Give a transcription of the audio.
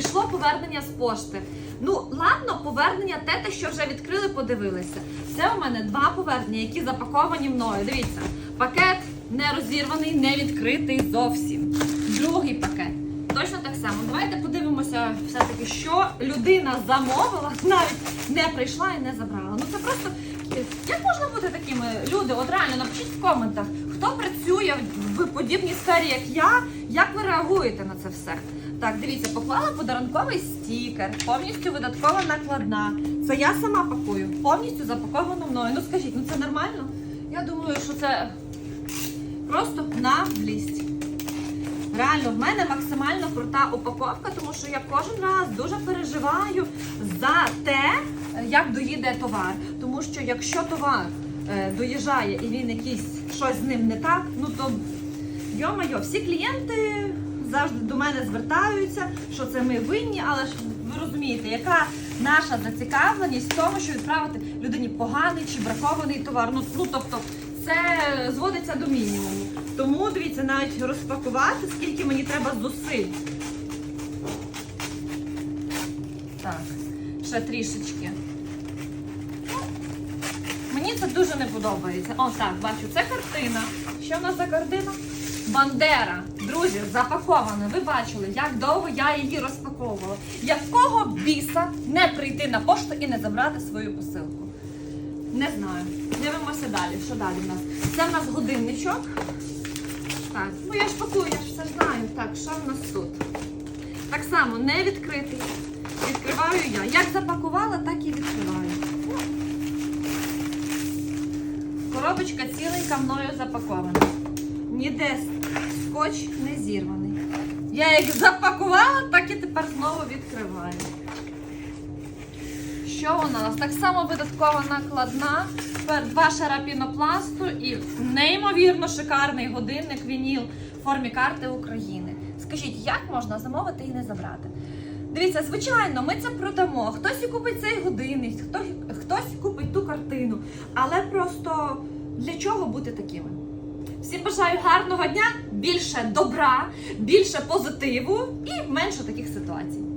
прийшло повернення з пошти. Ну, ладно, повернення те, те, що вже відкрили, подивилися. Це у мене два повернення, які запаковані мною. Дивіться, пакет не розірваний, не відкритий зовсім. Другий пакет. Точно так само. Давайте подивимося все-таки, що людина замовила, навіть не прийшла і не забрала. Ну це просто як можна бути такими люди? От реально напишіть в коментах, хто працює в подібній сфері, як я, як ви реагуєте на це все. Так, дивіться, поклала подарунковий стікер, повністю видаткова накладна. Це я сама пакую, повністю запаковано мною. Ну скажіть, ну це нормально? Я думаю, що це просто наглість. Реально, в мене максимально крута упаковка, тому що я кожен раз дуже переживаю за те, як доїде товар. Тому що якщо товар е, доїжджає і він якийсь щось з ним не так, ну то йо-майо, всі клієнти завжди до мене звертаються, що це ми винні, але ж ви розумієте, яка наша зацікавленість в тому, що відправити людині поганий чи бракований товар. Ну, ну тобто це зводиться до мінімуму. Тому дивіться, навіть розпакувати, скільки мені треба зусиль. Так, ще трішечки. Мені це дуже не подобається. О, так, бачу, це картина. Що в нас за картина? Бандера. Друзі, запакована. Ви бачили, як довго я її розпаковувала. Якого біса не прийти на пошту і не забрати свою посилку? Не знаю. Дивимося далі. Що далі в нас? Це в нас годинничок. Так, ну я ж пакую, я ж все знаю. Так, що в нас тут? Так само не відкритий. Відкриваю я. Як запакувала, так і відкриваю. Коробочка ціленька мною запакована. Ніде скотч не зірваний. Я як запакувала, так і тепер знову відкриваю. Що у нас? Так само видаткова накладна, тепер два шара пінопласту і неймовірно шикарний годинник вініл в формі карти України. Скажіть, як можна замовити і не забрати? Дивіться, звичайно, ми це продамо. Хтось і купить цей годинник, хтось, хтось купить ту картину. Але просто для чого бути такими? Всім бажаю гарного дня, більше добра, більше позитиву і менше таких ситуацій.